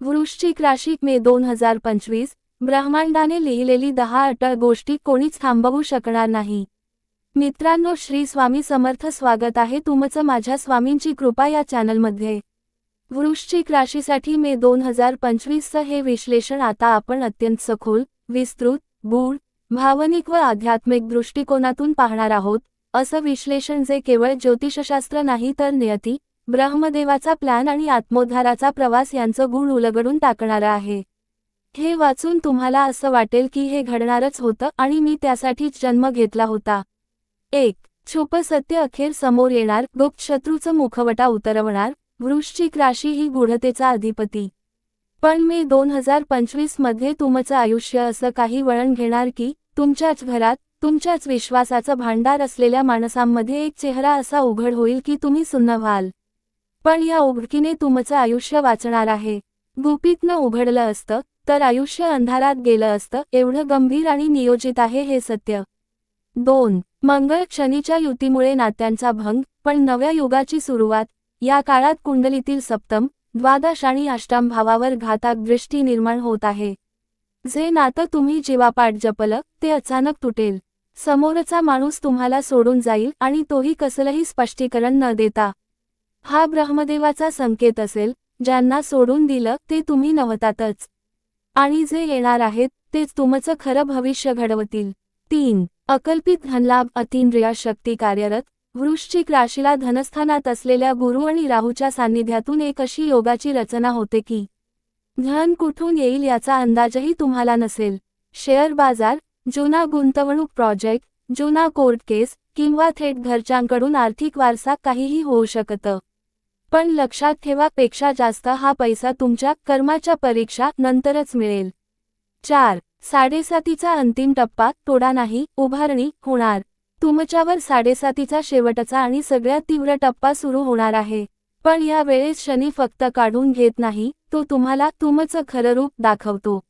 वृश्चिक राशी मे दोन हजार पंचवीस ब्रह्मांडाने लिहिलेली दहा अटळ गोष्टी कोणीच थांबवू शकणार नाही. मित्रांनो श्री स्वामी समर्थ स्वागत आहे तुमचं माझ्या स्वामींची कृपा या चॅनलमध्ये. वृश्चिक राशीसाठी मे दोन हजार पंचवीसचं हे विश्लेषण आता आपण अत्यंत सखोल विस्तृत गूढ भावनिक व आध्यात्मिक दृष्टिकोनातून पाहणार आहोत. असं विश्लेषण जे केवळ ज्योतिषशास्त्र नाही तर नियती ब्रह्मदेवाचा प्लॅन आणि आत्मोद्धाराचा प्रवास यांचं गुण उलगडून टाकणारं आहे. हे वाचून तुम्हाला असं वाटेल की हे घडणारच होतं आणि मी त्यासाठीच जन्म घेतला होता. एक छुप सत्य अखेर समोर येणार गुप्त शत्रूचं मुखवटा उतरवणार वृश्चिक राशी ही गुढतेचा अधिपती. पण मे दोन हजार पंचवीसमध्ये तुमचं आयुष्य असं काही वळण घेणार की तुमच्याच घरात तुमच्याच विश्वासाचं भांडार असलेल्या माणसांमध्ये एक चेहरा असा उघड होईल की तुम्ही सुन्न व्हाल. पण या उघडकीने तुमचं आयुष्य वाचणार आहे. गुपितनं उघडलं असतं तर आयुष्य अंधारात गेलं असतं एवढं गंभीर आणि नियोजित आहे हे सत्य. दोन मंगळ शनीच्या युतीमुळे नात्यांचा भंग पण नव्या युगाची सुरुवात या काळात कुंडलीतील सप्तम द्वादश आणि अष्टम भावावर घातक दृष्टी निर्माण होत आहे. जे नातं तुम्ही जीवापाठ जपलं ते अचानक तुटेल. समोरचा माणूस तुम्हाला सोडून जाईल आणि तोही कसलंही स्पष्टीकरण न देता. हा ब्रह्मदेवाचा संकेत असेल ज्यांना सोडून दिलं ते तुम्ही नवतातच आणि जे येणार आहेत तेच तुमचं खरं भविष्य घडवतील. तीन अकल्पित धनलाभ अतिंद्रिया शक्ती कार्यरत वृश्चिक राशीला धनस्थानात असलेल्या गुरु आणि राहूच्या सान्निध्यातून एक अशी योगाची रचना होते की धन कुठून येईल याचा अंदाजही तुम्हाला नसेल. शेअर बाजार जुना गुंतवणूक प्रोजेक्ट जुना कोर्ट केस किंवा थेट घरच्यांकडून आर्थिक वारसा काहीही होऊ शकतं. पण लक्षात ठेवा पेक्षा जास्त हा पैसा तुमच्या कर्माच्या परीक्षा नंतरच मिळेल. चार साडेसातीचा अंतिम टप्पा तोडा नाही उभारणी होणार. तुमच्यावर साडेसातीचा शेवटचा आणि सगळ्यात तीव्र टप्पा सुरू होणार आहे. पण या वेळेस शनी फक्त काढून घेत नाही तो तुम्हाला तुमचं खरं रूप दाखवतो.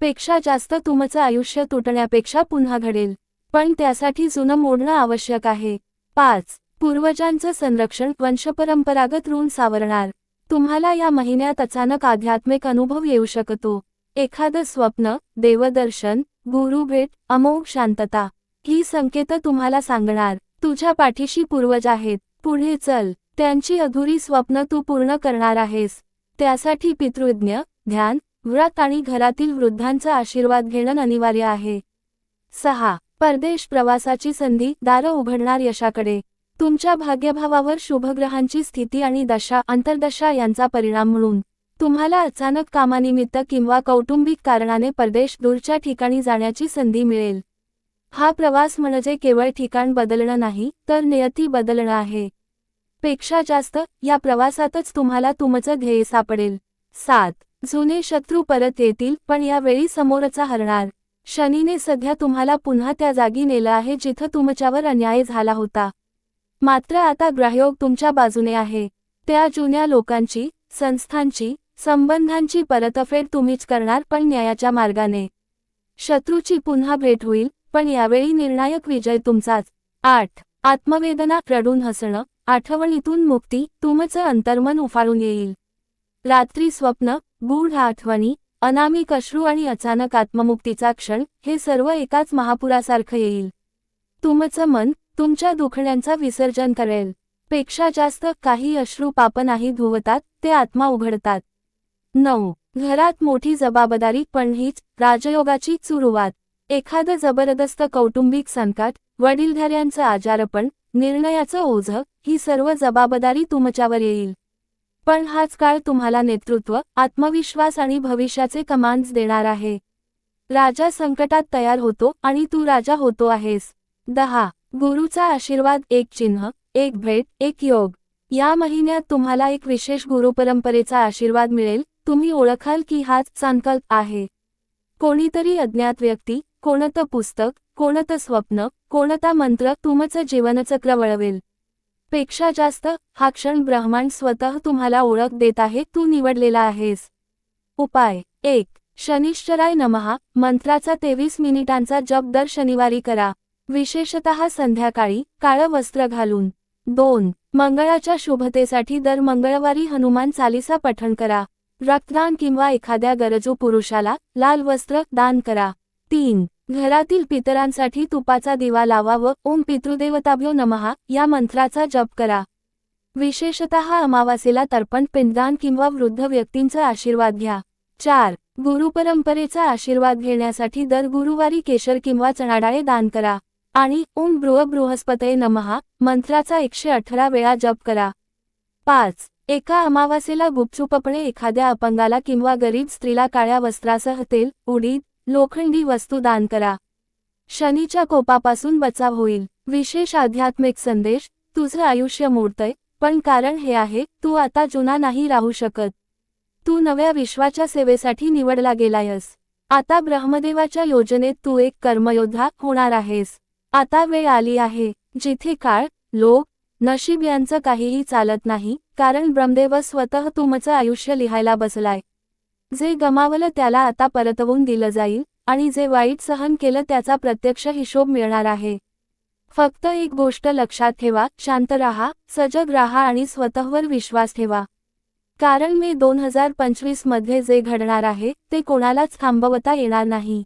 पेक्षा जास्त तुमचं आयुष्य तुटण्यापेक्षा पुन्हा घडेल. पण त्यासाठी जुनं मोडणं आवश्यक आहे. पाच. पूर्वजांचं संरक्षण वंशपरंपरागत ऋण सावरणार. तुम्हाला या महिन्यात अचानक आध्यात्मिक अनुभव येऊ शकतो. एखादं स्वप्न देवदर्शन गुरुभेट अमोघ शांतता ही संकेत तुम्हाला सांगणार. तुझ्या पाठीशी पूर्वज आहेत. पुढे चल. त्यांची अधुरी स्वप्न तू पूर्ण करणार आहेस. त्यासाठी पितृज्ञ ध्यान व्रत आणि घरातील वृद्धांचा आशीर्वाद घेणं अनिवार्य आहे. सहा. परदेश प्रवासाची संधी दारं उघडणार यशाकडे. तुमच्या भाग्यभावावर शुभग्रहांची स्थिती आणि दशा अंतर्दशा यांचा परिणाम म्हणून. तुम्हाला अचानक कामानिमित्त किंवा कौटुंबिक कारणाने परदेश दूरच्या ठिकाणी जाण्याची संधी मिळेल. हा प्रवास म्हणजे केवळ ठिकाण बदलणं नाही तर नियती बदलणं आहे. पेक्षा जास्त या प्रवासातच तुम्हाला तुमचं ध्येय सापडेल. सात. जुने शत्रू परत येतील पण यावेळी समोरचा हरणार. शनीने सध्या तुम्हाला पुन्हा त्या जागी नेलं आहे जिथं तुमच्यावर अन्याय झाला होता. मात्र आता ग्राहयोग तुमच्या बाजूने आहे. त्या जुन्या लोकांची संस्थांची संबंधांची परतफेड तुम्हीच करणार पण न्यायाच्या मार्गाने. शत्रूची पुन्हा भेट होईल पण यावेळी निर्णायक विजय तुमचाच. आठ. आत्मवेदना रडून हसणं आठवणीतून मुक्ती तुमचं अंतर्मन उफाळून येईल. रात्री स्वप्न गूढ आठवणी अनामिक अश्रू आणि अचानक आत्ममुक्तीचा क्षण हे सर्व एकाच महापुरासारखं येईल. तुमचं मन तुमच्या दुखण्यांचा विसर्जन करेल. पेक्षा जास्त काही अश्रू पाप नाही धुवतात ते आत्मा उघडतात. नऊ. घरात मोठी जबाबदारी पण हीच राजयोगाची सुरुवात. एखादं जबरदस्त कौटुंबिक संकट वडीलधाऱ्यांचं आजारपण निर्णयाचं ओझं ही सर्व जबाबदारी तुमच्यावर येईल. पण हाच काळ तुम्हाला नेतृत्व आत्मविश्वास आणि भविष्याचे कमांड्स देणार आहे. राजा संकटात तयार होतो आणि तू राजा होतो आहेस. दहा. गुरुचा आशीर्वाद एक चिन्ह एक भेट एक योग. या महिन्यात तुम्हाला एक विशेष गुरुपरंपरेचा आशीर्वाद मिळेल. तुम्ही ओळखाल की हाच संकल्प आहे. कोणीतरी अज्ञात व्यक्ती कोणतं पुस्तक कोणतं स्वप्न कोणता मंत्र तुमचं जीवनचक्र वळवेल. पेक्षा जास्त हा क्षण ब्रह्मांड स्वतः तुम्हाला ओळख देत आहे तू निवडलेला आहेस. उपाय एक शनिश्चराय नमहा मंत्राचा तेवीस मिनिटांचा जप दर शनिवारी करा. विशेषतः संध्याकाळी काळं वस्त्र घालून. दोन मंगळाच्या शुभतेसाठी दर मंगळवारी हनुमान चालिसा पठण करा. रक्तदान किंवा एखाद्या गरजू पुरुषाला लाल वस्त्र दान करा. तीन घरातील पितरांसाठी तुपाचा दिवा लावा व ओम पितृदेवताभ्यो नमहा. या मंत्राचा जप करा. विशेषतः अमावासेला तर्पण पिंडदान किंवा वृद्ध व्यक्तींचा आशीर्वाद घ्या. चार गुरुपरंपरेचा आशीर्वाद घेण्यासाठी दर गुरुवारी केशर किंवा चणाडाळे दान करा. आणि ओम बृह बृहस्पतये नमहा. मंत्राचा एकशे अठरा वेळा जप करा. पाच एका अमावासेला गुपचूपपणे एखाद्या अपंगाला किंवा गरीब स्त्रीला काळ्या वस्त्रासह तेल उडीद लोखंडी वस्तू दान करा. शनीच्या कोपापासून बचाव होईल. विशेष आध्यात्मिक संदेश तुझं आयुष्य मोडतंय पण कारण हे आहे तू आता जुना नाही राहू शकत. तू नव्या विश्वाच्या सेवेसाठी निवडला गेलायस. आता ब्रह्मदेवाच्या योजनेत तू एक कर्मयोद्धा होणार आहेस. आता वेळ आली आहे जिथे काळ लोक नशीब यांचं काहीही चालत नाही कारण ब्रह्मदेव स्वतः तुमचं आयुष्य लिहायला बसलाय. जे गमावलं त्याला आता परतवून दिलं जाईल आणि जे वाईट सहन केलं त्याचा प्रत्यक्ष हिशोब मिळणार आहे. फक्त एक गोष्ट लक्षात ठेवा शांत राहा सजग राहा आणि स्वतःवर विश्वास ठेवा. कारण मे दोन हजार पंचवीसमध्ये जे घडणार आहे ते कोणालाच थांबवता येणार नाही.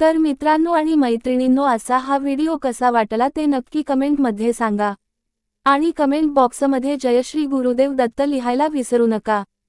तर मित्रांनो आणि मैत्रिणींनो असा हा व्हिडिओ कसा वाटला ते नक्की कमेंटमध्ये सांगा. आणि कमेंट बॉक्समध्ये जयश्री गुरुदेव दत्त लिहायला विसरू नका.